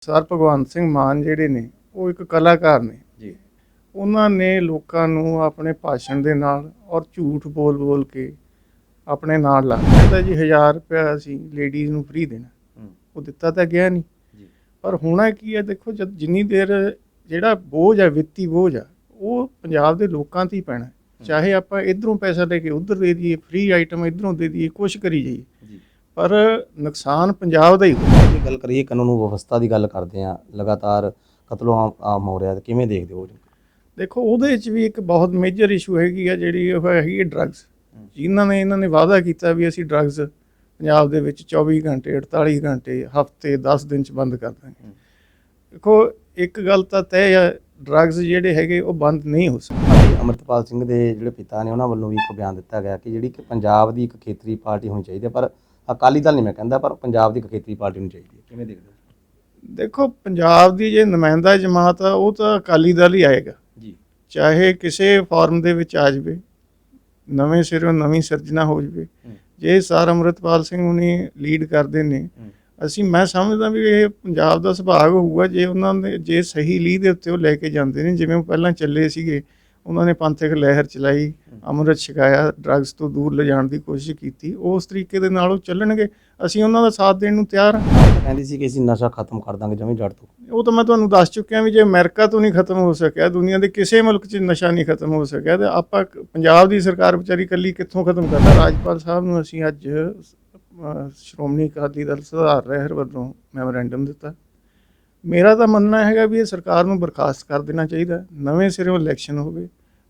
Sir Bhagwant Singh ਮਾਨ ਜਿਹੜੇ ਨੇ ਉਹ ਇੱਕ ਕਲਾਕਾਰ ਨੇ। ਜੀ। ਉਹਨਾਂ ਨੇ ਲੋਕਾਂ ਨੂੰ ਆਪਣੇ ਭਾਸ਼ਣ ਦੇ ਨਾਲ ਔਰ ਝੂਠ ਬੋਲ-ਬੋਲ ਕੇ ਆਪਣੇ ਨਾਲ ਲਾ ਕਹਿੰਦਾ ਜੀ। 1000 ਰੁਪਇਆ ਅਸੀਂ ਲੇਡੀਜ਼ ਨੂੰ ਫ੍ਰੀ ਦੇਣਾ। ਉਹ ਦਿੱਤਾ ਤਾਂ ਗਿਆ ਨਹੀਂ। ਜੀ। ਪਰ ਹੋਣਾ ਕੀ ਹੈ ਦੇਖੋ ਜਦ ਜਿੰਨੀ ਦੇਰ ਜਿਹੜਾ ਬੋਝ ਹੈ ਵਿੱਤੀ ਬੋਝ ਆ ਉਹ ਪੰਜਾਬ ਦੇ ਲੋਕਾਂ ਤੇ ਹੀ ਪੈਣਾ। ਚਾਹੇ ਆਪਾਂ ਇਧਰੋਂ ਪੈਸਾ ਲੈ ਕੇ ਉਧਰ ਦੇ ਦਈਏ ਫ੍ਰੀ ਆਈਟਮ ਇਧਰੋਂ ਦੇ ਦਈਏ ਕੁਛ ਕਰੀ ਜਾਈਏ। ਜੀ। ਪਰ ਨੁਕਸਾਨ ਪੰਜਾਬ ਦਾ ਹੀ ਹੋਊ। ਜੇ ਗੱਲ ਕਰੀਏ ਕਾਨੂੰਨ ਵਿਵਸਥਾ ਦੀ ਗੱਲ ਕਰਦੇ ਆ ਲਗਾਤਾਰ ਕਤਲੋ ਆਮ ਹੋ ਰਿਹਾ ਕਿਵੇਂ ਦੇਖਦੇ ਹੋ ਦੇਖੋ ਉਹਦੇ ਵਿੱਚ ਵੀ ਇੱਕ ਬਹੁਤ ਮੇਜਰ ਇਸ਼ੂ ਹੈਗੀ ਆ ਜਿਹੜੀ ਉਹ ਹੈਗੀ ਹੈ ਡਰੱਗਸ ਜਿਨ੍ਹਾਂ ਨੇ ਇਹਨਾਂ ਨੇ ਵਾਅਦਾ ਕੀਤਾ ਵੀ ਅਸੀਂ ਡਰੱਗਸ ਪੰਜਾਬ ਦੇ ਵਿੱਚ 24 ਘੰਟੇ 48 ਘੰਟੇ ਹਫ਼ਤੇ 10 ਦਿਨ ਚ ਬੰਦ ਕਰ ਦਾਂਗੇ। ਦੇਖੋ ਇੱਕ ਗੱਲ ਤਾਂ ਤੈਅ ਹੈ ਡਰੱਗਸ ਜਿਹੜੇ ਹੈਗੇ ਉਹ ਬੰਦ ਨਹੀਂ ਹੋ ਸਕਦੇ ਅਮਰਤਪਾਲ ਸਿੰਘ ਦੇ ਜਿਹੜੇ ਪਿਤਾ ਨੇ ਉਹਨਾਂ ਵੱਲੋਂ ਵੀ ਇੱਕ ਬਿਆਨ ਦਿੱਤਾ ਗਿਆ ਕਿ ਜਿਹੜੀ ਕਿ ਪੰਜਾਬ ਦੀ ਇੱਕ ਖੇਤਰੀ ਪਾਰਟੀ ਹੋਣੀ ਚਾਹੀਦੀ ਹੈ ਪਰ ਅਕਾਲੀ ਦਲ ਨਹੀਂ ਮੈਂ ਕਹਿੰਦਾ ਪਰ ਪੰਜਾਬ ਦੀ ਖੇਤਰੀ ਪਾਰਟੀ ਹੋਣੀ ਚਾਹੀਦੀ ਹੈ। ਕਿਵੇਂ ਦੇਖਦੇ ਹੋ? ਦੇਖੋ ਪੰਜਾਬ ਦੀ ਜੇ ਨੁਮਾਇੰਦਾ ਜਮਾਤ ਆ ਉਹ ਤਾਂ ਅਕਾਲੀ ਦਲ ਹੀ ਆਏਗਾ। ਜੀ। ਚਾਹੇ ਕਿਸੇ ਫਾਰਮ ਦੇ ਵਿੱਚ ਆ ਜਾਵੇ ਨਵੇਂ ਸਿਰੋਂ ਨਵੀਂ ਸਿਰਜਣਾ ਹੋ ਜਾਵੇ। ਜੇ ਸਰ ਅਮਰਤਪਾਲ ਸਿੰਘ ਹੁਣੀ ਲੀਡ ਕਰਦੇ ਨੇ। ਅਸੀਂ ਮੈਂ ਸਮਝਦਾ ਵੀ ਇਹ ਪੰਜਾਬ ਦਾ ਸੁਭਾਗ ਹੋਊਗਾ ਜੇ ਉਹਨਾਂ ਦੇ ਜੇ ਸਹੀ ਲੀਹ ਦੇ ਉੱਤੇ ਉਹ ਲੈ ਕੇ ਜਾਂਦੇ ਨੇ ਜਿਵੇਂ ਉਹ ਪਹਿਲਾਂ ਚੱਲੇ ਸੀਗੇ। ਉਹਨਾਂ ਨੇ ਪੰਥਕ ਲਹਿਰ ਚਲਾਈ ਅੰਮ੍ਰਿਤ ਛਕਾਇਆ ਡਰੱਗਸ ਤੋਂ ਦੂਰ ਲਿਜਾਣ ਦੀ ਕੋਸ਼ਿਸ਼ ਕੀਤੀ। ਉਸ ਤਰੀਕੇ ਦੇ ਨਾਲ ਉਹ ਚੱਲਣਗੇ। ਅਸੀਂ ਉਹਨਾਂ ਦਾ ਸਾਥ ਦੇਣ ਨੂੰ ਤਿਆਰ ਹਾਂ। ਕਹਿੰਦੀ ਸੀ ਕਿ ਅਸੀਂ ਨਸ਼ਾ ਖਤਮ ਕਰ ਦਾਂਗੇ ਜਮੇ ਜੜ ਤੋਂ। ਉਹ ਤਾਂ ਮੈਂ ਤੁਹਾਨੂੰ ਦੱਸ ਚੁੱਕਿਆ ਵੀ ਜੇ ਅਮਰੀਕਾ ਤੋਂ ਨਹੀਂ ਖਤਮ ਹੋ ਸਕਿਆ ਦੁਨੀਆ ਦੇ ਕਿਸੇ ਮੁਲਕ 'ਚ ਨਸ਼ਾ ਨਹੀਂ ਖਤਮ ਹੋ ਸਕਿਆ ਤੇ ਆਪਾਂ ਪੰਜਾਬ ਦੀ ਸਰਕਾਰ ਵਿਚਾਰੀ ਕੱਲੀ ਕਿੱਥੋਂ ਖਤਮ ਕਰਦਾ? ਰਾਜਪਾਲ ਸਾਹਿਬ ਨੂੰ ਅਸੀਂ ਅੱਜ ਸ਼੍ਰੋਮਣੀ ਅਕਾਲੀ ਦਲ ਸੁਧਾਰ ਰਹਿਰ ਵੱਲੋਂ ਮੈਮੋਰੈਂਡਮ ਦਿੱਤਾ। ਮੇਰਾ ਤਾਂ ਮੰਨਣਾ ਹੈਗਾ ਵੀ ਇਹ ਸਰਕਾਰ ਨੂੰ ਬਰਖਾਸਤ ਕਰ ਦੇਣਾ ਚਾਹੀਦਾ ਨਵੇਂ ਸਿਰੋਂ ਇਲੈਕਸ਼ਨ ਹੋਵੇ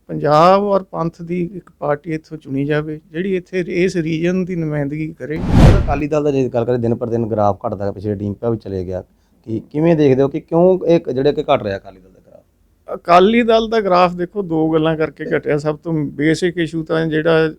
ਪੰਜਾਬ ਔਰ ਪੰਥ ਦੀ ਇੱਕ ਪਾਰਟੀ ਇੱਥੋਂ ਚੁਣੀ ਜਾਵੇ ਜਿਹੜੀ ਇੱਥੇ ਇਸ ਰੀਜਨ ਦੀ ਨੁਮਾਇੰਦਗੀ ਕਰੇ। ਅਕਾਲੀ ਦਲ ਦਾ ਜੇ ਗੱਲ ਕਰੇ ਦਿਨ ਪਰ ਦਿਨ ਗ੍ਰਾਫ ਘਟਦਾ ਗਿਆ ਪਿਛਲੇ ਡੀਂਪਾ ਵੀ ਚਲੇ ਗਿਆ। ਕਿ ਕਿਵੇਂ ਦੇਖਦੇ ਹੋ ਕਿ ਕਿਉਂ ਇਹ ਜਿਹੜੇ ਕਿ ਘਟ ਰਿਹਾ ਅਕਾਲੀ ਦਲ ਦਾ ਗ੍ਰਾਫ? ਅਕਾਲੀ ਦਲ ਦਾ ਗ੍ਰਾਫ ਦੇਖੋ ਦੋ ਗੱਲਾਂ ਕਰਕੇ ਘਟਿਆ। ਸਭ ਤੋਂ ਬੇਸਿਕ ਇਸ਼ੂ ਤਾਂ ਜਿਹੜਾ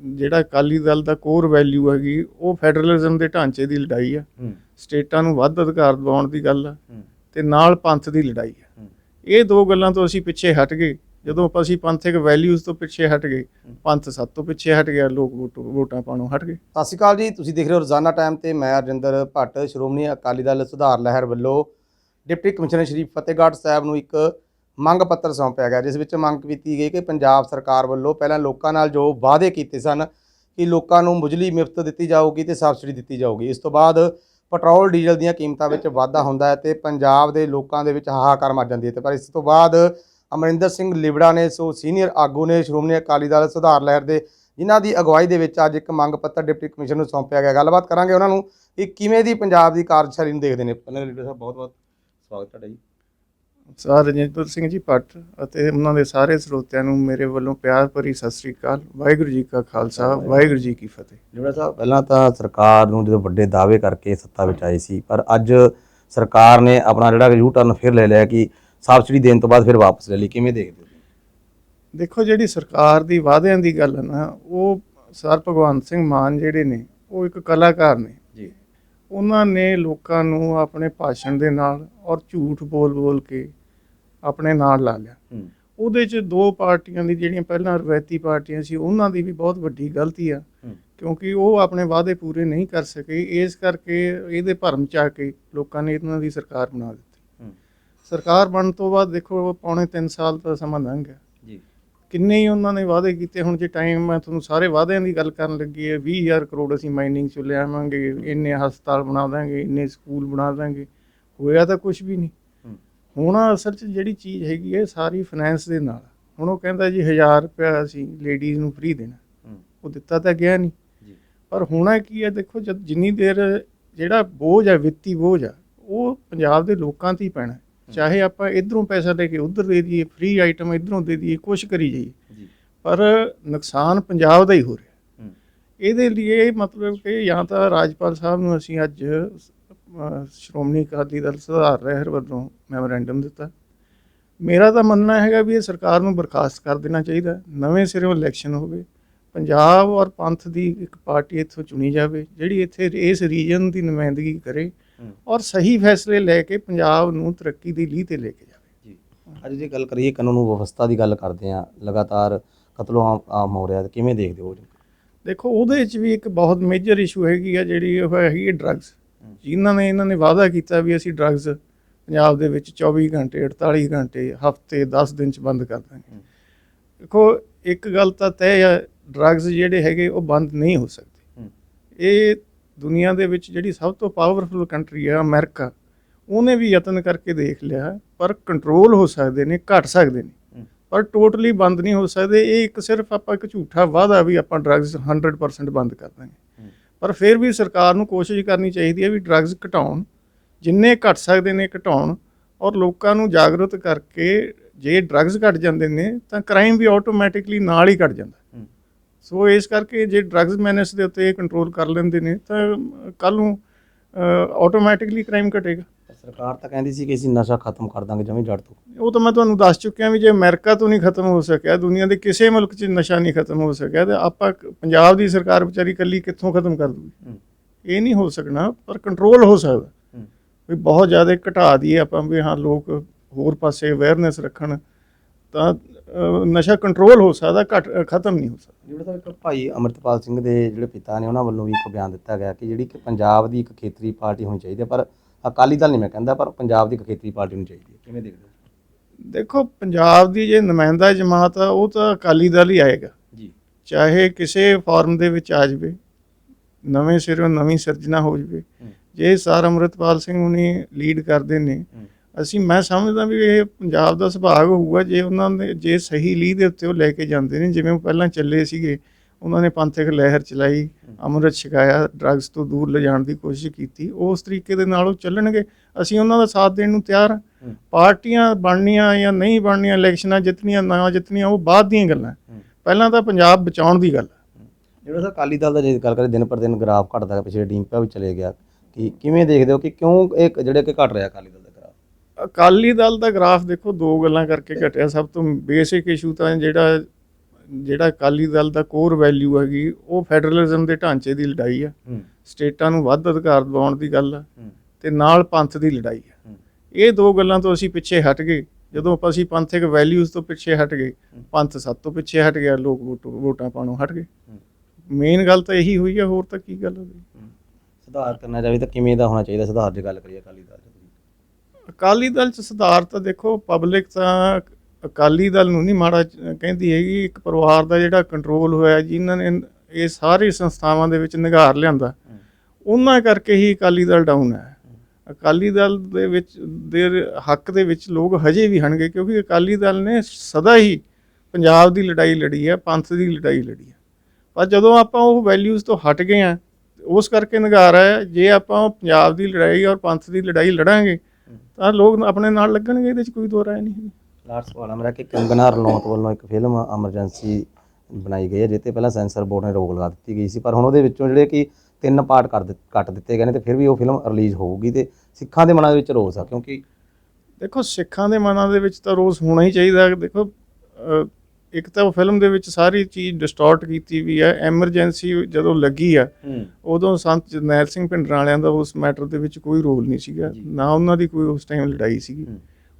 ਜਿਹੜਾ ਅਕਾਲੀ ਦਲ ਦਾ ਕੋਰ ਵੈਲਿਊ ਹੈਗੀ ਉਹ ਫੈਡਰਲਿਜ਼ਮ ਦੇ ਢਾਂਚੇ ਦੀ ਲੜਾਈ ਆ। ਹੂੰ। ਸਟੇਟਾਂ ਨੂੰ ਵੱਧ ਅਧਿਕਾਰ ਦਿਵਾਉਣ ਦੀ ਗੱਲ ਹੂੰ। ਤੇ ਨਾਲ ਪੰਥ ਦੀ ਲੜਾਈ ਹੂੰ। ਇਹ ਦੋ ਗੱਲਾਂ ਤੋਂ ਅਸੀਂ ਪਿੱਛੇ ਹਟ ਗਏ। ਜਦੋਂ ਆਪਾਂ ਅਸੀਂ ਪੰਥਕ ਵੈਲਿਊਜ਼ ਤੋਂ ਪਿੱਛੇ ਹਟ ਗਏ ਪੰਥ ਸੱਤ ਤੋਂ ਪਿੱਛੇ ਹਟ ਗਿਆ ਲੋਕ ਵੋਟ- ਵੋਟਾਂ ਪਾਣੋਂ ਹਟ ਗਏ। ਸਤਿ ਸ਼੍ਰੀ ਅਕਾਲ ਜੀ ਤੁਸੀਂ ਦੇਖ ਰਹੇ ਹੋ ਰੋਜ਼ਾਨਾ ਟਾਈਮ ਤੇ ਮੈਂ ਅਰਜਿੰਦਰ ਭੱਟ ਸ਼੍ਰੋਮਣੀ ਅਕਾਲੀ ਦਲ ਸੁਧਾਰ ਲਹਿਰ ਵੱਲੋਂ ਡਿਪਟੀ ਕਮਿਸ਼ਨਰ ਸ਼੍ਰੀ ਫਤਿਹਗੜ੍ਹ ਸਾਹਿਬ ਨੂੰ ਇੱਕ ਮੰਗ ਪੱਤਰ ਸੌਂਪਿਆ ਗਿਆ ਜਿਸ ਵਿੱਚ ਮੰਗ ਕੀਤੀ ਗਈ ਕਿ ਪੰਜਾਬ ਸਰਕਾਰ ਵੱਲੋਂ ਪਹਿਲਾਂ ਲੋਕਾਂ ਨਾਲ ਜੋ ਵਾਅਦੇ ਕੀਤੇ ਸਨ ਕਿ ਲੋਕਾਂ ਨੂੰ ਮੁਜਲੀ ਮੁਫਤ ਦਿੱਤੀ ਜਾਊਗੀ ਤੇ ਸਬਸਿਡੀ ਦਿੱਤੀ ਜਾਊਗੀ। ਇਸ ਤੋਂ ਬਾਅਦ ਪੈਟਰੋਲ, ਡੀਜ਼ਲ ਦੀਆਂ ਕੀਮਤਾਂ ਵਿੱਚ ਵਾਧਾ ਹੁੰਦਾ ਹੈ ਤੇ ਪੰਜਾਬ ਦੇ ਲੋਕਾਂ ਦੇ ਵਿੱਚ ਹਾਹਾਕਾਰ ਮਚ ਜਾਂਦੀ ਹੈ ਤੇ ਪਰ ਇਸ ਤੋਂ ਬਾਅਦ ਅਮਰਿੰਦਰ ਸਿੰਘ ਲਿਬੜਾ ਨੇ, ਸੋ ਸੀਨੀਅਰ ਆਗੂ ਨੇ, ਸ਼੍ਰੋਮਣੀ ਅਕਾਲੀ ਦਲ ਸੁਧਾਰ ਲਹਿਰ ਦੇ ਜਿਨ੍ਹਾਂ ਦੀ ਅਗਵਾਈ ਦੇ ਵਿੱਚ ਅੱਜ ਇੱਕ ਮੰਗ ਪੱਤਰ ਡਿਪਟੀ ਕਮਿਸ਼ਨਰ ਨੂੰ ਸੌਂਪਿਆ ਗਿਆ। ਗੱਲਬਾਤ ਕਰਾਂਗੇ ਉਹਨਾਂ ਨੂੰ ਕਿ ਕਿਵੇਂ ਦੀ ਪੰਜਾਬ ਦੀ ਕਾਰਜਸ਼ੈਲੀ ਨੂੰ ਦੇਖਦੇ ਨੇ। ਪਹਿਲਾਂ ਲੀਡਰ ਸਾਹਿਬ ਬਹੁਤ ਬਹੁਤ ਸਵਾਗਤ ਤੁਹਾਡਾ ਜੀ। ਸਰ ਰਜਿੰਦਰ ਸਿੰਘ ਜੀ ਭੱਟ ਅਤੇ ਉਹਨਾਂ ਦੇ ਸਾਰੇ ਸਰੋਤਿਆਂ ਨੂੰ ਮੇਰੇ ਵੱਲੋਂ ਪਿਆਰ ਭਰੀ ਸਤਿ ਸ੍ਰੀ ਅਕਾਲ ਵਾਹਿਗੁਰੂ ਜੀ ਕਾ ਖਾਲਸਾ ਵਾਹਿਗੁਰੂ ਜੀ ਕੀ ਫਤਿਹ। ਲੀਡਰ ਸਾਹਿਬ ਪਹਿਲਾਂ ਤਾਂ ਸਰਕਾਰ ਨੂੰ ਜਦੋਂ ਵੱਡੇ ਦਾਅਵੇ ਕਰਕੇ ਸੱਤਾ ਵਿੱਚ ਆਏ ਸੀ ਪਰ ਅੱਜ ਸਰਕਾਰ ਨੇ ਆਪਣਾ ਜਿਹੜਾ ਯੂ ਟਰਨ ਫਿਰ ਲੈ ਲਿਆ ਕਿ ਸਬਸਿਡੀ ਦੇਣ ਤੋਂ ਬਾਅਦ ਫਿਰ ਵਾਪਸ ਲੈ ਲਈ ਕਿਵੇਂ ਦੇਖਦੇ ਹੋ? ਦੇਖੋ ਜਿਹੜੀ ਸਰਕਾਰ ਦੀ ਵਾਅਦਿਆਂ ਦੀ ਗੱਲ ਹੈ ਨਾ ਉਹ ਸਰ ਭਗਵੰਤ ਸਿੰਘ ਮਾਨ ਜਿਹੜੇ ਨੇ ਉਹ ਇੱਕ ਕਲਾਕਾਰ ਨੇ। ਜੀ। ਉਹਨਾਂ ਨੇ ਲੋਕਾਂ ਨੂੰ ਆਪਣੇ ਭਾਸ਼ਣ ਦੇ ਨਾਲ ਔਰ ਝੂਠ ਬੋਲ-ਬੋਲ ਕੇ ਆਪਣੇ ਨਾਲ ਲਾ ਲਿਆ। ਉਹਦੇ 'ਚ ਦੋ ਪਾਰਟੀਆਂ ਦੀ ਜਿਹੜੀਆਂ ਪਹਿਲਾਂ ਰਵਾਇਤੀ ਪਾਰਟੀਆਂ ਸੀ ਉਹਨਾਂ ਦੀ ਵੀ ਬਹੁਤ ਵੱਡੀ ਗਲਤੀ ਆ। ਕਿਉਂਕਿ ਉਹ ਆਪਣੇ ਵਾਅਦੇ ਪੂਰੇ ਨਹੀਂ ਕਰ ਸਕੇ। ਇਸ ਕਰਕੇ ਇਹਦੇ ਭਰਮ ਚ ਆ ਕੇ ਲੋਕਾਂ ਨੇ ਇਹਨਾਂ ਦੀ ਸਰਕਾਰ ਬਣਾ ਦਿੱਤੀ। ਸਰਕਾਰ ਬਣਨ ਤੋਂ ਬਾਅਦ ਦੇਖੋ ਪੌਣੇ 3 ਸਾਲ ਦਾ ਸਮਾਂ ਲੰਘ ਗਿਆ। ਜੀ। ਕਿੰਨੇ ਹੀ ਉਹਨਾਂ ਨੇ ਵਾਅਦੇ ਕੀਤੇ। ਹੁਣ ਜੇ ਟਾਈਮ ਮੈਂ ਤੁਹਾਨੂੰ ਸਾਰੇ ਵਾਅਦਿਆਂ ਦੀ ਗੱਲ ਕਰਨ ਲੱਗੀ ਹੈ 20000 ਕਰੋੜ ਅਸੀਂ ਮਾਈਨਿੰਗ ਚ ਲਿਆਵਾਂਗੇ ਇੰਨੇ ਹਸਪਤਾਲ ਬਣਾ ਦਾਂਗੇ ਇੰਨੇ ਸਕੂਲ ਬਣਾ ਦਾਂਗੇ। ਹੋਇਆ ਤਾਂ ਕੁਝ ਵੀ ਨਹੀਂ। ਹੁਣ ਅਸਲ 'ਚ ਜਿਹੜੀ ਚੀਜ਼ ਹੈਗੀ ਹੈ ਸਾਰੀ ਫਾਈਨੈਂਸ ਦੇ ਨਾਲ। ਹੁਣ ਉਹ ਕਹਿੰਦਾ ਜੀ 1000 ਰੁਪਇਆ ਅਸੀਂ ਲੇਡੀਜ਼ ਨੂੰ ਫ੍ਰੀ ਦੇਣਾ। ਉਹ ਦਿੱਤਾ ਤਾਂ ਗਿਆ ਨਹੀਂ ਪਰ ਹੋਣਾ ਕੀ ਹੈ ਦੇਖੋ ਜਦ ਜਿੰਨੀ ਦੇਰ ਜਿਹੜਾ ਬੋਝ ਹੈ ਵਿੱਤੀ ਬੋਝ ਆ ਉਹ ਪੰਜਾਬ ਦੇ ਲੋਕਾਂ ਤੇ ਹੀ ਪੈਣਾ। ਹੈ। ਚਾਹੇ ਆਪਾਂ ਇਧਰੋਂ ਪੈਸਾ ਲੈ ਕੇ ਉਧਰ ਦੇ ਦਈਏ ਫ੍ਰੀ ਆਈਟਮ ਇਧਰੋਂ ਦੇ ਦਈਏ ਕੁਛ ਕਰੀ ਜਾਈਏ। ਪਰ ਨੁਕਸਾਨ ਪੰਜਾਬ ਦਾ ਹੀ ਹੋ ਰਿਹਾ। ਇਹਦੇ ਲਈ ਮਤਲਬ ਕਿ ਜਾਂ ਤਾਂ ਰਾਜਪਾਲ ਸਾਹਿਬ ਨੂੰ ਅਸੀਂ ਅੱਜ ਸ਼੍ਰੋਮਣੀ ਅਕਾਲੀ ਦਲ ਸੁਧਾਰ ਰਹਿਰ ਵੱਲੋਂ ਮੈਮੋਰੈਂਡਮ ਦਿੱਤਾ। ਮੇਰਾ ਤਾਂ ਮੰਨਣਾ ਹੈਗਾ ਵੀ ਇਹ ਸਰਕਾਰ ਨੂੰ ਬਰਖਾਸਤ ਕਰ ਦੇਣਾ ਚਾਹੀਦਾ। ਨਵੇਂ ਸਿਰੋਂ ਇਲੈਕਸ਼ਨ ਹੋਵੇ ਪੰਜਾਬ ਔਰ ਪੰਥ ਦੀ ਇੱਕ ਪਾਰਟੀ ਇੱਥੋਂ ਚੁਣੀ ਜਾਵੇ ਜਿਹੜੀ ਇੱਥੇ ਇਸ ਰੀਜਨ ਦੀ ਨੁਮਾਇੰਦਗੀ ਕਰੇ ਔਰ ਸਹੀ ਫੈਸਲੇ ਲੈ ਕੇ ਪੰਜਾਬ ਨੂੰ ਤਰੱਕੀ ਦੀ ਲੀਹ ਤੇ ਲੈ ਕੇ ਜਾਵੇ। ਜੀ। ਅੱਜ ਜੇ ਗੱਲ ਕਰੀਏ ਕਾਨੂੰਨ ਵਿਵਸਥਾ ਦੀ ਗੱਲ ਕਰਦੇ ਆ ਲਗਾਤਾਰ ਕਤਲੋ ਆਮ ਆਮ ਹੋ ਰਿਹਾ ਕਿਵੇਂ ਦੇਖਦੇ ਹੋ? ਦੇਖੋ ਉਹਦੇ ਵਿੱਚ ਵੀ ਇੱਕ ਬਹੁਤ ਮੇਜਰ ਇਸ਼ੂ ਹੈਗੀ ਆ ਜਿਹੜੀ ਉਹ ਹੈਗੀ ਡਰੱਗਸ ਜਿਨ੍ਹਾਂ ਨੇ ਇਹਨਾਂ ਨੇ ਵਾਅਦਾ ਕੀਤਾ ਵੀ ਅਸੀਂ ਡਰੱਗਸ ਪੰਜਾਬ ਦੇ ਵਿੱਚ 24 ਘੰਟੇ 48 ਘੰਟੇ ਹਫ਼ਤੇ 10 ਦਿਨ ਚ ਬੰਦ ਕਰ ਦਾਂਗੇ। ਦੇਖੋ ਇੱਕ ਗੱਲ ਤਾਂ ਤੈਅ ਹੈ ਡਰੱਗਸ ਜਿਹੜੇ ਹੈਗੇ ਉਹ ਬੰਦ ਨਹੀਂ ਹੋ ਸਕਦੇ। ਇਹ ਦੁਨੀਆ ਦੇ ਵਿੱਚ ਜਿਹੜੀ ਸਭ ਤੋਂ ਪਾਵਰਫੁਲ ਕੰਟਰੀ ਹੈ ਅਮਰੀਕਾ ਉਹਨੇ ਵੀ ਯਤਨ ਕਰਕੇ ਦੇਖ ਲਿਆ ਪਰ ਕੰਟਰੋਲ ਹੋ ਸਕਦੇ ਨੇ ਘਟ ਸਕਦੇ ਨੇ। ਪਰ ਟੋਟਲੀ ਬੰਦ ਨਹੀਂ ਹੋ ਸਕਦੇ ਇਹ ਇੱਕ ਸਿਰਫ ਆਪਾਂ ਇੱਕ ਝੂਠਾ ਵਾਅਦਾ ਵੀ ਆਪਾਂ ਡਰੱਗਸ 100% ਬੰਦ ਕਰ ਦਾਂਗੇ। ਪਰ ਫਿਰ ਵੀ ਸਰਕਾਰ ਨੂੰ ਕੋਸ਼ਿਸ਼ ਕਰਨੀ ਚਾਹੀਦੀ ਹੈ ਵੀ ਡਰੱਗਸ ਘਟਾਉਣ ਜਿੰਨੇ ਘਟ ਸਕਦੇ ਨੇ ਘਟਾਉਣ ਔਰ ਲੋਕਾਂ ਨੂੰ ਜਾਗਰੂਕ ਕਰਕੇ ਜੇ ਡਰੱਗਸ ਘਟ ਜਾਂਦੇ ਨੇ ਤਾਂ ਕ੍ਰਾਈਮ ਵੀ ਆਟੋਮੈਟਿਕਲੀ ਨਾਲ ਹੀ ਘਟ ਜਾਂਦਾ। ਸੋ ਇਸ ਕਰਕੇ ਜੇ ਡਰੱਗਸ ਮੈਨੇਜ ਦੇ ਉੱਤੇ ਕੰਟਰੋਲ ਕਰ ਲੈਂਦੇ ਨੇ ਤਾਂ ਕੱਲ ਨੂੰ ਆਟੋਮੈਟਿਕਲੀ ਕ੍ਰਾਈਮ ਘਟੇਗਾ ਸਰਕਾਰ ਤਾਂ ਕਹਿੰਦੀ ਸੀ ਕਿ ਅਸੀਂ ਨਸ਼ਾ ਖਤਮ ਕਰ ਦਾਂਗੇ ਜਮੀ ਜੜ ਤੋਂ ਉਹ ਤਾਂ ਮੈਂ ਤੁਹਾਨੂੰ ਦੱਸ ਚੁੱਕਿਆ ਵੀ ਜੇ ਅਮਰੀਕਾ ਤੋਂ ਨਹੀਂ ਖਤਮ ਹੋ ਸਕਿਆ ਦੁਨੀਆ ਦੇ ਕਿਸੇ ਮੁਲਕ 'ਚ ਨਸ਼ਾ ਨਹੀਂ ਖਤਮ ਹੋ ਸਕਿਆ ਤੇ ਆਪਾਂ ਪੰਜਾਬ ਦੀ ਸਰਕਾਰ ਵਿਚਾਰੀ ਇਕੱਲੀ ਕਿੱਥੋਂ ਖਤਮ ਕਰ ਦੂਗੀ। ਇਹ ਨਹੀਂ ਹੋ ਸਕਣਾ ਪਰ ਕੰਟਰੋਲ ਹੋ ਸਕਦਾ। ਵੀ ਬਹੁਤ ਜ਼ਿਆਦਾ ਘਟਾ ਦਈਏ ਆਪਾਂ ਵੀ ਹਾਂ ਲੋਕ ਹੋਰ ਪਾਸੇ ਅਵੇਅਰਨੈਸ ਰੱਖਣ ਤਾਂ ਨਸ਼ਾ ਕੰਟਰੋਲ ਹੋ ਸਕਦਾ ਘਟ ਖਤਮ ਨਹੀਂ ਹੋ ਸਕਦਾ ਜਿਹੜਾ ਤਾਂ ਇੱਕ ਭਾਈ ਅਮਰਤਪਾਲ ਸਿੰਘ ਦੇ ਜਿਹੜੇ ਪਿਤਾ ਨੇ ਉਹਨਾਂ ਵੱਲੋਂ ਵੀ ਇੱਕ ਬਿਆਨ ਦਿੱਤਾ ਗਿਆ ਕਿ ਜਿਹੜੀ ਕਿ ਪੰਜਾਬ ਦੀ ਇੱਕ ਖੇਤਰੀ ਪਾਰਟੀ ਹੋਣੀ ਚਾਹੀਦੀ ਹੈ ਪਰ ਅਕਾਲੀ ਦਲ ਨਹੀਂ ਮੈਂ ਕਹਿੰਦਾ ਪਰ ਪੰਜਾਬ ਦੀ ਖੇਤਰੀ ਪਾਰਟੀ ਹੋਣੀ ਚਾਹੀਦੀ ਹੈ। ਕਿਵੇਂ ਦੇਖਦੇ ਹੋ? ਦੇਖੋ ਪੰਜਾਬ ਦੀ ਜੇ ਨੁਮਾਇੰਦਾ ਜਮਾਤ ਆ ਉਹ ਤਾਂ ਅਕਾਲੀ ਦਲ ਹੀ ਆਏਗਾ। ਜੀ। ਚਾਹੇ ਕਿਸੇ ਫਾਰਮ ਦੇ ਵਿੱਚ ਆ ਜਾਵੇ ਨਵੇਂ ਸਿਰੋਂ ਨਵੀਂ ਸਿਰਜਣਾ ਹੋ ਜਾਵੇ। ਜੇ ਸਰ ਅੰਮ੍ਰਿਤਪਾਲ ਸਿੰਘ ਹੁਣੀ ਲੀਡ ਕਰਦੇ ਨੇ। ਅਸੀਂ ਮੈਂ ਸਮਝਦਾ ਵੀ ਇਹ ਪੰਜਾਬ ਦਾ ਸੁਭਾਗ ਹੋਊਗਾ ਜੇ ਉਹਨਾਂ ਦੇ ਜੇ ਸਹੀ ਲੀਹ ਦੇ ਉੱਤੇ ਉਹ ਲੈ ਕੇ ਜਾਂਦੇ ਨੇ ਜਿਵੇਂ ਉਹ ਪਹਿਲਾਂ ਚੱਲੇ ਸੀਗੇ ਉਹਨਾਂ ਨੇ ਪੰਥਕ ਲਹਿਰ ਚਲਾਈ ਅੰਮ੍ਰਿਤ ਛਕਾਇਆ ਡਰੱਗਸ ਤੋਂ ਦੂਰ ਲਿਜਾਣ ਦੀ ਕੋਸ਼ਿਸ਼ ਕੀਤੀ। ਉਸ ਤਰੀਕੇ ਦੇ ਨਾਲ ਉਹ ਚੱਲਣਗੇ। ਅਸੀਂ ਉਹਨਾਂ ਦਾ ਸਾਥ ਦੇਣ ਨੂੰ ਤਿਆਰ ਹਾਂ। ਹੂੰ। ਪਾਰਟੀਆਂ ਬਣਨੀਆਂ ਜਾਂ ਨਹੀਂ ਬਣਨੀਆਂ ਇਲੈਕਸ਼ਨਾਂ ਜਿੱਤਣੀਆਂ ਨਾ ਜਿੱਤਣੀਆਂ ਉਹ ਬਾਅਦ ਦੀਆਂ ਗੱਲਾਂ ਹੂੰ। ਪਹਿਲਾਂ ਤਾਂ ਪੰਜਾਬ ਬਚਾਉਣ ਦੀ ਗੱਲ ਹੈ। ਜਿਹੜਾ ਸਰ ਅਕਾਲੀ ਦਲ ਦਾ ਜੇ ਗੱਲ ਕਰੇ ਦਿਨ ਪਰ ਦਿਨ ਗ੍ਰਾਫ ਘਟਦਾ ਗਿਆ ਪਿਛਲੇ ਡੀਮਪਾ ਵੀ ਚਲੇ ਗਿਆ। ਕਿ ਕਿਵੇਂ ਦੇਖਦੇ ਹੋ ਕਿ ਕਿਉਂ ਇਹ ਜਿਹੜੇ ਕਿ ਘਟ ਰਿਹਾ ਅਕਾਲੀ ਦਲ ਦਾ ਗ੍ਰਾਫ? ਅਕਾਲੀ ਦਲ ਦਾ ਗ੍ਰਾਫ ਦੇਖੋ ਦੋ ਗੱਲਾਂ ਕਰਕੇ ਘਟਿਆ। ਸਭ ਤੋਂ ਬੇਸਿਕ ਇਸ਼ੂ ਤਾਂ ਜਿਹੜਾ ਜਿਹੜਾ ਅਕਾਲੀ ਦਲ ਦਾ ਕੋਰ ਵੈਲਿਊ ਹੈਗੀ ਉਹ ਫੈਡਰਲਿਜ਼ਮ ਦੇ ਢਾਂਚੇ ਦੀ ਲੜਾਈ ਆ। ਸਟੇਟਾਂ ਨੂੰ ਵੱਧ ਅਧਿਕਾਰ ਦਿਵਾਉਣ ਦੀ ਗੱਲ ਆ ਤੇ ਨਾਲ ਪੰਥ ਦੀ ਲੜਾਈ ਆ। ਇਹ ਦੋ ਗੱਲਾਂ ਤੋਂ ਅਸੀਂ ਪਿੱਛੇ ਹਟ ਗਏ। ਜਦੋਂ ਆਪਾਂ ਅਸੀਂ ਪੰਥਕ ਵੈਲਿਊਜ਼ ਤੋਂ ਪਿੱਛੇ ਹਟ ਗਏ ਪੰਥ ਸੱਤ ਤੋਂ ਪਿੱਛੇ ਹਟ ਗਿਆ ਲੋਕ ਵੋਟ- ਪਾਣੋਂ ਹਟ ਗਏ। ਮੇਨ ਗੱਲ ਤਾਂ ਇਹੀ ਹੋਈ ਆ ਹੋਰ ਤਾਂ ਕੀ ਗੱਲ ਹੋਈ ਸੁਧਾਰ ਕਰਨਾ ਚਾਹੀਦਾ ਤਾਂ ਕਿਵੇਂ ਦਾ ਹੋਣਾ ਚਾਹੀਦਾ? ਸੁਧਾਰ ਦੀ ਗੱਲ ਕਰੀਏ ਅਕਾਲੀ ਦਲ ਦੀ। ਅਕਾਲੀ ਦਲ ਚ ਸੁਧਾਰ ਤਾਂ ਦੇਖੋ ਪਬਲਿਕ ਤਾਂ ਅਕਾਲੀ ਦਲ ਨੂੰ ਨਹੀਂ ਮਾੜਾ ਕਹਿੰਦੀ ਹੈਗੀ, ਇੱਕ ਪਰਿਵਾਰ ਦਾ ਜਿਹੜਾ ਕੰਟਰੋਲ ਹੋਇਆ ਜਿਨ੍ਹਾਂ ਨੇ ਇਹ ਸਾਰੀ ਸੰਸਥਾਵਾਂ ਦੇ ਵਿੱਚ ਨਿਗਾਰ ਲਿਆਂਦਾ। ਉਹਨਾਂ ਕਰਕੇ ਹੀ ਅਕਾਲੀ ਦਲ ਡਾਊਨ ਹੈ। ਅਕਾਲੀ ਦਲ ਦੇ ਵਿੱਚ ਦੇ ਹੱਕ ਦੇ ਵਿੱਚ ਲੋਕ ਹਜੇ ਵੀ ਹਣਗੇ, ਕਿਉਂਕਿ ਅਕਾਲੀ ਦਲ ਨੇ ਸਦਾ ਹੀ ਪੰਜਾਬ ਦੀ ਲੜਾਈ ਲੜੀ ਹੈ, ਪੰਥ ਦੀ ਲੜਾਈ ਲੜੀ ਹੈ। ਪਰ ਜਦੋਂ ਆਪਾਂ ਉਹ ਵੈਲਿਊਜ਼ ਤੋਂ ਹਟ ਗਏ ਆ ਉਸ ਕਰਕੇ ਨਿਗਾਰ ਹੈ ਜੇ ਆਪਾਂ ਪੰਜਾਬ ਦੀ ਲੜਾਈ ਔਰ ਪੰਥ ਦੀ ਲੜਾਈ ਲੜਾਂਗੇ, ਤਾਂ ਲੋਕ ਆਪਣੇ ਨਾਲ ਲੱਗਣਗੇ, ਇਹਦੇ 'ਚ ਕੋਈ ਦੋ ਰਾਏ ਨਹੀਂ ਲਾਸਟ ਸਵਾਲ ਆ ਮੇਰਾ ਕਿ ਕੰਗਨਾ ਰਣੌਤ ਵੱਲੋਂ ਇੱਕ ਫਿਲਮ ਐਮਰਜੈਂਸੀ ਬਣਾਈ ਗਈ ਹੈ ਜਿੱਤੇ ਪਹਿਲਾਂ ਸੈਂਸਰ ਬੋਰਡ ਨੇ ਰੋਕ ਲਗਾ ਦਿੱਤੀ ਗਈ ਸੀ ਪਰ ਹੁਣ ਉਹਦੇ ਵਿੱਚੋਂ ਜਿਹੜੇ ਕਿ ਤਿੰਨ ਪਾਰਟ ਕਰ ਕੱਟ ਦਿੱਤੇ ਗਏ ਨੇ ਤੇ ਫਿਰ ਵੀ ਉਹ ਫਿਲਮ ਰਿਲੀਜ਼ ਹੋਊਗੀ ਤੇ ਸਿੱਖਾਂ ਦੇ ਮਨਾਂ ਦੇ ਵਿੱਚ ਰੋਸ ਆ ਕਿਉਂਕਿ ਦੇਖੋ ਸਿੱਖਾਂ ਦੇ ਮਨਾਂ ਦੇ ਵਿੱਚ ਤਾਂ ਰੋਸ ਹੋਣਾ ਹੀ ਚਾਹੀਦਾ ਹੈ। ਦੇਖੋ ਇੱਕ ਤਾਂ ਉਹ ਫਿਲਮ ਦੇ ਵਿੱਚ ਸਾਰੀ ਚੀਜ਼ ਡਿਸਟੋਰਟ ਕੀਤੀ ਵੀ ਹੈ ਐਮਰਜੈਂਸੀ ਜਦੋਂ ਲੱਗੀ ਆ ਉਦੋਂ ਸੰਤ ਜਰਨੈਲ ਸਿੰਘ ਭਿੰਡਰਾਂ ਵਾਲਿਆਂ ਦਾ ਉਸ ਮੈਟਰ ਦੇ ਵਿੱਚ ਕੋਈ ਰੋਲ ਨਹੀਂ ਸੀਗਾ। ਨਾ ਉਹਨਾਂ ਦੀ ਕੋਈ ਉਸ ਟਾਈਮ ਲੜਾਈ ਸੀਗੀ।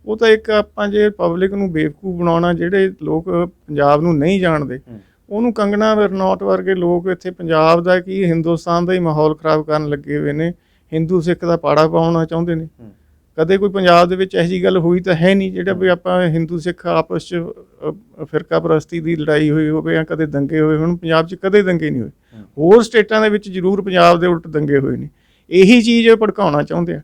ਉਹ ਤਾਂ ਇੱਕ ਆਪਾਂ ਜੇ ਪਬਲਿਕ ਨੂੰ ਬੇਵਕੂਫ ਬਣਾਉਣਾ ਜਿਹੜੇ ਲੋਕ ਪੰਜਾਬ ਨੂੰ ਨਹੀਂ ਜਾਣਦੇ। ਉਹਨੂੰ ਕੰਗਣਾ ਰਣੌਤ ਵਰਗੇ ਲੋਕ ਇੱਥੇ ਪੰਜਾਬ ਦਾ ਕੀ ਹਿੰਦੁਸਤਾਨ ਦਾ ਹੀ ਮਾਹੌਲ ਖਰਾਬ ਕਰਨ ਲੱਗੇ ਹੋਏ ਨੇ ਹਿੰਦੂ ਸਿੱਖ ਦਾ ਪਾੜਾ ਪਾਉਣਾ ਚਾਹੁੰਦੇ ਨੇ। ਕਦੇ ਕੋਈ ਪੰਜਾਬ ਦੇ ਵਿੱਚ ਇਹੋ ਜਿਹੀ ਗੱਲ ਹੋਈ ਤਾਂ ਹੈ ਨਹੀਂ ਜਿਹੜਾ ਵੀ ਆਪਾਂ ਹਿੰਦੂ ਸਿੱਖ ਆਪਸ ਚ ਫਿਰਕਾ ਪ੍ਰਸਤੀ ਦੀ ਲੜਾਈ ਹੋਈ ਹੋਵੇ ਜਾਂ ਕਦੇ ਦੰਗੇ ਹੋਏ ਹੋਣ ਪੰਜਾਬ 'ਚ ਕਦੇ ਦੰਗੇ ਨਹੀਂ ਹੋਏ। ਹੋਰ ਸਟੇਟਾਂ ਦੇ ਵਿੱਚ ਜ਼ਰੂਰ ਪੰਜਾਬ ਦੇ ਉਲਟ ਦੰਗੇ ਹੋਏ ਨੇ ਇਹੀ ਚੀਜ਼ ਭੜਕਾਉਣਾ ਚਾਹੁੰਦੇ ਆ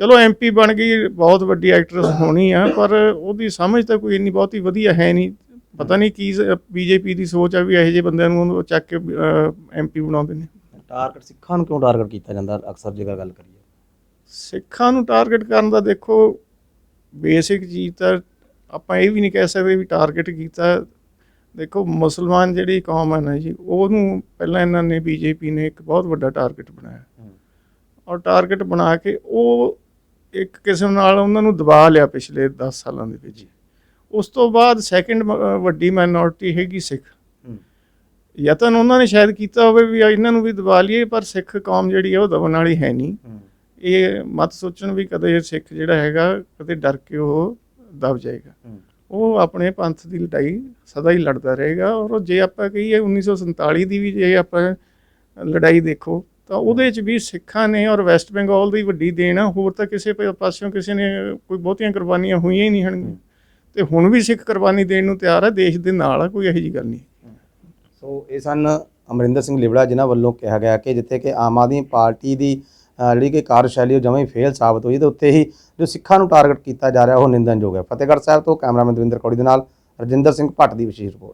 ਚਲੋ ਐਮਪੀ ਬਣ ਗਈ ਬਹੁਤ ਵੱਡੀ ਐਕਟਰਸ ਹੋਣੀ ਆ ਪਰ ਉਹਦੀ ਸਮਝ ਤਾਂ ਕੋਈ ਇੰਨੀ ਬਹੁਤੀ ਵਧੀਆ ਹੈ ਨਹੀਂ। ਪਤਾ ਨਹੀਂ ਕੀ ਬੀਜੇਪੀ ਦੀ ਸੋਚ ਆ ਵੀ ਇਹੋ ਜਿਹੇ ਬੰਦਿਆਂ ਨੂੰ ਚੱਕ ਕੇ ਐਮਪੀ ਬਣਾਉਂਦੇ ਨੇ। ਟਾਰਗੇਟ ਸਿੱਖਾਂ ਨੂੰ ਕਿਉਂ ਟਾਰਗੇਟ ਕੀਤਾ ਜਾਂਦਾ ਅਕਸਰ ਜੇਕਰ ਗੱਲ ਕਰੀਏ? ਸਿੱਖਾਂ ਨੂੰ ਟਾਰਗੇਟ ਕਰਨ ਦਾ ਦੇਖੋ ਬੇਸਿਕ ਚੀਜ਼ ਤਾਂ ਆਪਾਂ ਇਹ ਵੀ ਨਹੀਂ ਕਹਿ ਸਕਦੇ ਵੀ ਟਾਰਗੇਟ ਕੀਤਾ। ਦੇਖੋ ਮੁਸਲਮਾਨ ਜਿਹੜੀ ਕੌਮ ਹੈ ਨਾ ਜੀ ਉਹਨੂੰ ਪਹਿਲਾਂ ਇਹਨਾਂ ਨੇ ਬੀਜੇਪੀ ਨੇ ਇੱਕ ਬਹੁਤ ਵੱਡਾ ਟਾਰਗੇਟ ਬਣਾਇਆ। ਔਰ ਟਾਰਗੇਟ ਬਣਾ ਕੇ ਉਹ ਇੱਕ ਕਿਸਮ ਨਾਲ ਉਹਨਾਂ ਨੂੰ ਦਬਾ ਲਿਆ ਪਿਛਲੇ 10 ਸਾਲਾਂ ਦੇ ਵਿੱਚ ਉਸ ਤੋਂ ਬਾਅਦ ਸੈਕੰਡ ਵੱਡੀ ਮਾਈਨੋਰਿਟੀ ਹੈਗੀ ਸਿੱਖ। ਯਤਨ ਉਹਨਾਂ ਨੇ ਸ਼ਾਇਦ ਕੀਤਾ ਹੋਵੇ ਵੀ ਇਹਨਾਂ ਨੂੰ ਵੀ ਦਬਾ ਲਈਏ ਪਰ ਸਿੱਖ ਕੌਮ ਜਿਹੜੀ ਹੈ ਉਹ ਦਬਣ ਵਾਲੀ ਹੈ ਨਹੀਂ। ਇਹ ਮਤ ਸੋਚਣ ਵੀ ਕਦੇ ਸਿੱਖ ਜਿਹੜਾ ਹੈਗਾ ਕਦੇ ਡਰ ਕੇ ਉਹ ਦਬ ਜਾਏਗਾ। ਉਹ ਆਪਣੇ ਪੰਥ ਦੀ ਲੜਾਈ ਸਦਾ ਹੀ ਲੜਦਾ ਰਹੇਗਾ। ਔਰ ਜੇ ਆਪਾਂ ਕਹੀਏ 1947 ਦੀ ਵੀ ਜੇ ਆਪਾਂ ਲੜਾਈ ਦੇਖੋ ਤਾਂ ਉਹਦੇ 'ਚ ਵੀ ਸਿੱਖਾਂ ਨੇ ਔਰ ਵੈਸਟ ਬੰਗਾਲ ਦੀ ਵੱਡੀ ਦੇਣ ਆ, ਹੋਰ ਤਾਂ ਕਿਸੇ ਪ- ਪਾਸਿਓਂ ਕਿਸੇ ਨੇ ਕੋਈ ਬਹੁਤੀਆਂ ਕੁਰਬਾਨੀਆਂ ਹੋਈਆਂ ਹੀ ਨਹੀਂ ਹਨ। ਤੇ ਹੁਣ ਵੀ ਸਿੱਖ ਕੁਰਬਾਨੀ ਦੇਣ ਨੂੰ ਤਿਆਰ ਆ, ਦੇਸ਼ ਦੇ ਨਾਲ ਆ, ਕੋਈ ਇਹੋ ਜਿਹੀ ਗੱਲ ਨਹੀਂ। ਸੋ ਇਹ ਸਨ ਅਮਰਿੰਦਰ ਸਿੰਘ ਲਿਬੜਾ, ਜਿਨ੍ਹਾਂ ਵੱਲੋਂ ਕਿਹਾ ਗਿਆ ਕਿ ਜਿੱਥੇ ਕਿ ਆਮ ਆਦਮੀ ਪਾਰਟੀ ਦੀ ਜਿਹੜੀ ਕਿ ਕਾਰਜਸ਼ੈਲੀ ਉਹ ਜਮਾਂ ਹੀ ਫੇਲ ਸਾਬਤ ਹੋਈ, ਤੇ ਉੱਥੇ ਹੀ ਜੋ ਸਿੱਖਾਂ ਨੂੰ ਟਾਰਗੇਟ ਕੀਤਾ ਜਾ ਰਿਹਾ, ਉਹ ਨਿੰਦਨਯੋਗ ਹੈ। ਫਤਿਹਗੜ੍ਹ ਸਾਹਿਬ ਤੋਂ ਕੈਮਰਾਮੈਨ ਦਵਿੰਦਰ ਕੌੜੀ ਦੇ ਨਾਲ ਰਜਿੰਦਰ ਸਿੰਘ ਭੱਟ ਦੀ ਵਿਸ਼ੇਸ਼ ਰਿਪੋਰਟ